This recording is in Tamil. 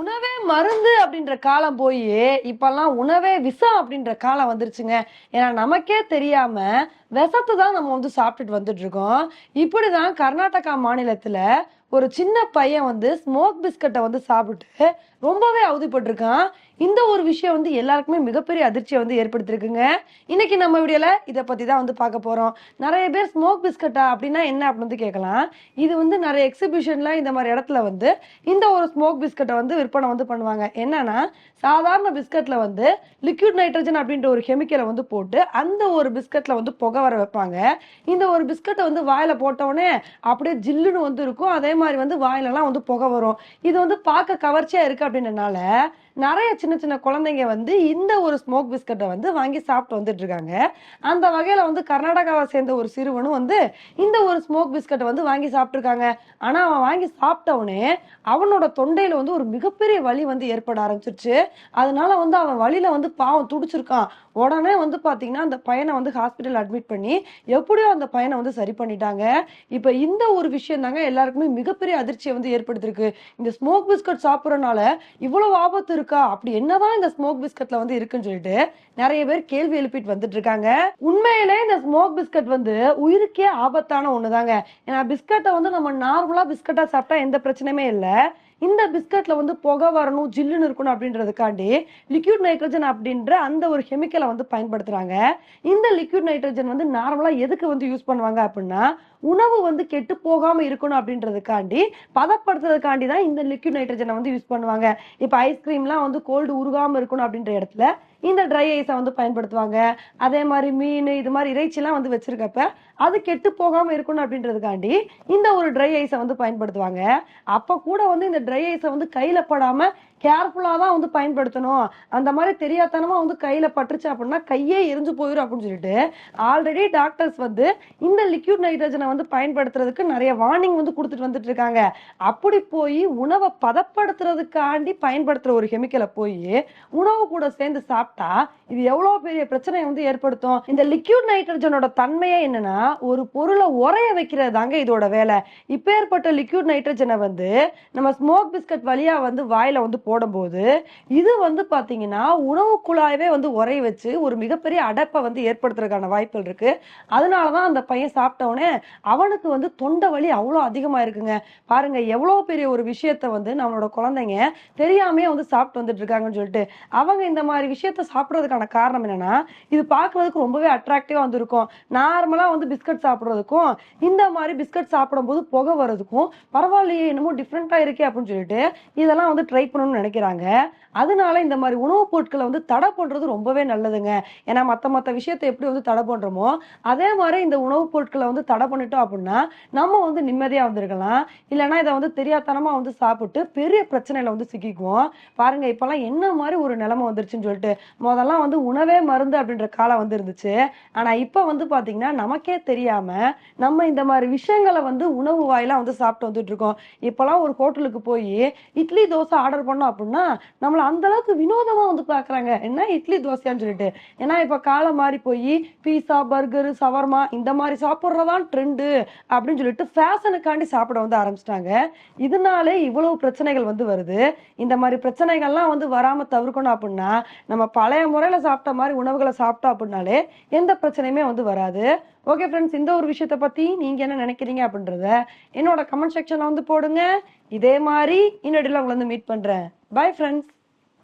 உணவே மருந்து அப்படின்ற காலம் போய் இப்பெல்லாம் உணவே விஷம் அப்படின்ற காலம் வந்துருச்சுங்க. ஏன்னா நமக்கே தெரியாம விஷத்தை தான் நம்ம வந்து சாப்பிட்டுட்டு வந்துட்டு இருக்கோம். இப்படிதான் கர்நாடகா மாநிலத்துல ஒரு சின்ன பையன் வந்து ஸ்மோக் பிஸ்கட்டை வந்து சாப்பிட்டு ரொம்பவே அவதிப்பட்டிருக்கான். இந்த ஒரு விஷயம் வந்து எல்லாருக்குமே மிகப்பெரிய அதிர்ச்சியை வந்து ஏற்படுத்திருக்குங்க இன்னைக்கு நம்ம வீடியோல இதை பத்தி தான் வந்து பார்க்க போறோம். நிறைய பேர் ஸ்மோக் பிஸ்கட்டா அப்படின்னா என்ன அப்படின்னு வந்து கேட்கலாம். இது வந்து நிறைய எக்ஸிபிஷன்ல இந்த மாதிரி இடத்துல வந்து இந்த ஒரு ஸ்மோக் பிஸ்கட்டை வந்து விற்பனை வந்து பண்ணுவாங்க. என்னன்னா சாதாரண பிஸ்கட்ல வந்து லிக்யூட் நைட்ரஜன் அப்படின்ற ஒரு கெமிக்கலை வந்து போட்டு அந்த ஒரு பிஸ்கட்ல வந்து புகை வர வைப்பாங்க. இந்த ஒரு பிஸ்கட்டை வந்து வாயில போட்ட அப்படியே ஜில்லுன்னு வந்து இருக்கும். அதே மாதிரி வந்து வாயிலெல்லாம் வந்து புகை வரும். இது வந்து பார்க்க கவர்ச்சியா இருக்கு அப்படின்றனால நிறைய சின்ன சின்ன குழந்தைங்க வந்து இந்த ஒரு ஸ்மோக் பிஸ்கட்டை வந்து வாங்கி சாப்பிட்டு வந்துட்டு இருக்காங்க. அந்த வகையில வந்து கர்நாடகாவை சேர்ந்த ஒரு சிறுவனும் வந்து இந்த ஒரு ஸ்மோக் பிஸ்கட்டை வந்து வாங்கி சாப்பிட்டுருக்காங்க. ஆனா அவன் வாங்கி சாப்பிட்டவனே அவனோட தொண்டையில வந்து ஒரு மிகப்பெரிய வலி வந்து ஏற்பட ஆரம்பிச்சிருச்சு. அதனால வந்து அவன் வழியில் வந்து பாவம் துடிச்சிருக்கான். உடனே வந்து பாத்தீங்கன்னா அந்த பையனை வந்து ஹாஸ்பிட்டல் அட்மிட் பண்ணி எப்படியோ அந்த பையனை வந்து சரி பண்ணிட்டாங்க. இப்ப இந்த ஒரு விஷயம் தாங்க எல்லாருக்குமே மிகப்பெரிய அதிர்ச்சியை வந்து ஏற்படுத்திருக்கு இந்த ஸ்மோக் பிஸ்கட் சாப்பிட்றனால இவ்வளவு ஆபத்து இருக்கா. அப்படி என்னதான் இந்த ஸ்மோக் பிஸ்கட்ல வந்து இருக்குன்னு சொல்லிட்டு நிறைய பேர் கேள்வி எழுப்பிட்டு வந்துட்டு இருக்காங்க. உண்மையிலே இந்த ஸ்மோக் பிஸ்கட் வந்து உயிருக்கே ஆபத்தான ஒண்ணுதாங்க. ஏன்னா பிஸ்கட்டை வந்து நம்ம நார்மலா பிஸ்கட்டா சாப்பிட்டா எந்த பிரச்சனையுமே இல்லை. இந்த பிஸ்கட்ல வந்து புகை வரணும் ஜில்லுன்னு இருக்கணும் அப்படின்றதுக்காண்டி லிக்யூட் நைட்ரஜன் அப்படின்ற அந்த ஒரு கெமிக்கலை வந்து பயன்படுத்துறாங்க. இந்த லிக்யூட் நைட்ரஜன் வந்து நார்மலா எதுக்கு வந்து யூஸ் பண்ணுவாங்க அப்படின்னா உணவு வந்து கெட்டு போகாம இருக்கணும் அப்படின்றதுக்காண்டி பதப்படுத்துறதுக்காண்டி தான் இந்த லிக்யூட் நைட்ரஜனை வந்து யூஸ் பண்ணுவாங்க. இப்போ ஐஸ்கிரீம்லாம் வந்து கோல்டு உருகாம இருக்கணும் அப்படின்ற இடத்துல இந்த ட்ரை ஐஸை வந்து பயன்படுத்துவாங்க. அதே மாதிரி மீன் இது மாதிரி இறைச்சிலாம் வந்து வச்சிருக்கப்ப அது கெட்டு போகாமல் இருக்கணும் அப்படின்றதுக்காண்டி இந்த ஒரு ட்ரை ஐஸை வந்து பயன்படுத்துவாங்க. அப்போ கூட வந்து இந்த ட்ரை ஐஸை வந்து கையில் படாமல் கேர்ஃபுல்லாக தான் வந்து பயன்படுத்தணும். அந்த மாதிரி தெரியாதனமாக வந்து கையில் பட்டுருச்சு அப்படின்னா கையே எரிஞ்சு போயிடும் அப்படின்னு சொல்லிட்டு ஆல்ரெடி டாக்டர்ஸ் வந்து இந்த லிக்யூட் நைட்ரஜனை வந்து பயன்படுத்துறதுக்கு நிறைய வார்னிங் வந்து கொடுத்துட்டு வந்துட்டு இருக்காங்க. அப்படி போய் உணவை பதப்படுத்துறதுக்காண்டி பயன்படுத்துகிற ஒரு கெமிக்கலை போய் உணவு கூட சேர்ந்து சாப்பிட்டு இது எவ்வளோ பெரிய பிரச்சனையை வந்து ஏற்படுத்தும்? இந்த லிக்யூட் நைட்ரஜனோட தன்மையே என்னன்னா ஒரு பொருளை உரைய வைக்கிறது தாங்க இதோட வேலை. இப்போ ஏற்பட்ட லிக்யூட் நைட்ரஜனை வந்து நம்ம ஸ்மோக் பிஸ்கட் வழியாக வந்து வாயில வந்து போடும்போது இது வந்து பார்த்தீங்கன்னா உணவு குழாயவே வந்து உரைய வச்சு ஒரு மிகப்பெரிய அடைப்பை வந்து ஏற்படுத்துறதுக்கான வாய்ப்புகள் இருக்கு. அதனாலதான் அந்த பையன் சாப்பிட்டவனே அவனுக்கு வந்து தொண்டை வலி அவ்வளோ அதிகமாக இருக்குங்க. பாருங்க எவ்வளோ பெரிய ஒரு விஷயத்த வந்து நம்மளோட குழந்தைங்க தெரியாமே வந்து சாப்பிட்டு வந்துட்டு இருக்காங்கன்னு சொல்லிட்டு அவங்க இந்த மாதிரி விஷயத்த சாப்பிட்றதுக்கான காரணம் என்னன்னா இது பார்க்கறதுக்கு ரொம்பவே அட்ராக்டிவா வந்து இருக்கும் நார்மலா வந்து பிஸ்கட் சாப்பிட்றதுக்கும் இந்த மாதிரி பிஸ்கட் சாப்பிடும்போது புகை வர்றதுக்கும் பரவாயில்லையே என்னமோ டிஃப்ரெண்டா இருக்கே அப்படின்னு சொல்லிட்டு இதெல்லாம் வந்து ட்ரை பண்ணணும்னு நினைக்கிறாங்க. அதனால இந்த மாதிரி உணவுப் பொருட்களை வந்து தடை பண்றது ரொம்பவே நல்லதுங்க. ஏன்னா மத்த மத்த விஷயத்தை எப்படி வந்து தடை பண்றோமோ அதே மாதிரி இந்த உணவுப் பொருட்களை வந்து தடை பண்ணிட்டோம் அப்படின்னா நம்ம வந்து நிம்மதியா வந்திருக்கலாம். இல்லைன்னா இதை வந்து தெரியாதனமா வந்து சாப்பிட்டு பெரிய பிரச்சனையில வந்து சிக்கிக்குவோம். பாருங்க இப்பெல்லாம் என்ன மாதிரி ஒரு நிலைமை வந்துருச்சுன்னு சொல்லிட்டு முதல்லாம் வந்து உணவே மருந்து அப்படின்ற காலம் வந்து இருந்துச்சு ஆனா இப்ப வந்து பாத்தீங்கன்னா நமக்கே தெரியாம நம்ம இந்த மாதிரி விஷயங்களை வந்து உணவு வாயிலா வந்து சாப்பிட்டு வந்துட்டு இருக்கோம். இப்பெல்லாம் ஒரு ஹோட்டலுக்கு போய் இட்லி தோசை ஆர்டர் பண்ணோம் அப்படின்னா நம்மள அந்த அளவுக்கு வினோதமா வந்து பாக்குறாங்க. என்ன இட்லி தோசையான்னு சொல்லிட்டு. ஏன்னா இப்ப காலம் மாறி போய் பீஸா பர்கரு சவர்மா இந்த மாதிரி சாப்பிட்றதான் ட்ரெண்டு அப்படின்னு சொல்லிட்டு ஃபேஷனுக்காண்டி சாப்பிட வந்து ஆரம்பிச்சிட்டாங்க. இதனாலே இவ்வளவு பிரச்சனைகள் வந்து வருது. இந்த மாதிரி பிரச்சனைகள்லாம் வந்து வராம தவிர்க்கணும் அப்படின்னா நம்ம பழைய முறையில் சாப்பிட்ட மாதிரி உணவுகளை சாப்பிட்டோம் அப்படின்னாலே எந்த பிரச்சனையுமே வந்து வராது. ஓகே ஃப்ரெண்ட்ஸ் இந்த ஒரு விஷயத்தை பற்றி நீங்கள் என்ன நினைக்கிறீங்க அப்படின்றத என்னோட கமெண்ட் செக்ஷனில் வந்து போடுங்க. இதே மாதிரி இன்னடியில் உங்களை வந்து மீட் பண்ணுறேன் பை ஃப்ரெண்ட்ஸ்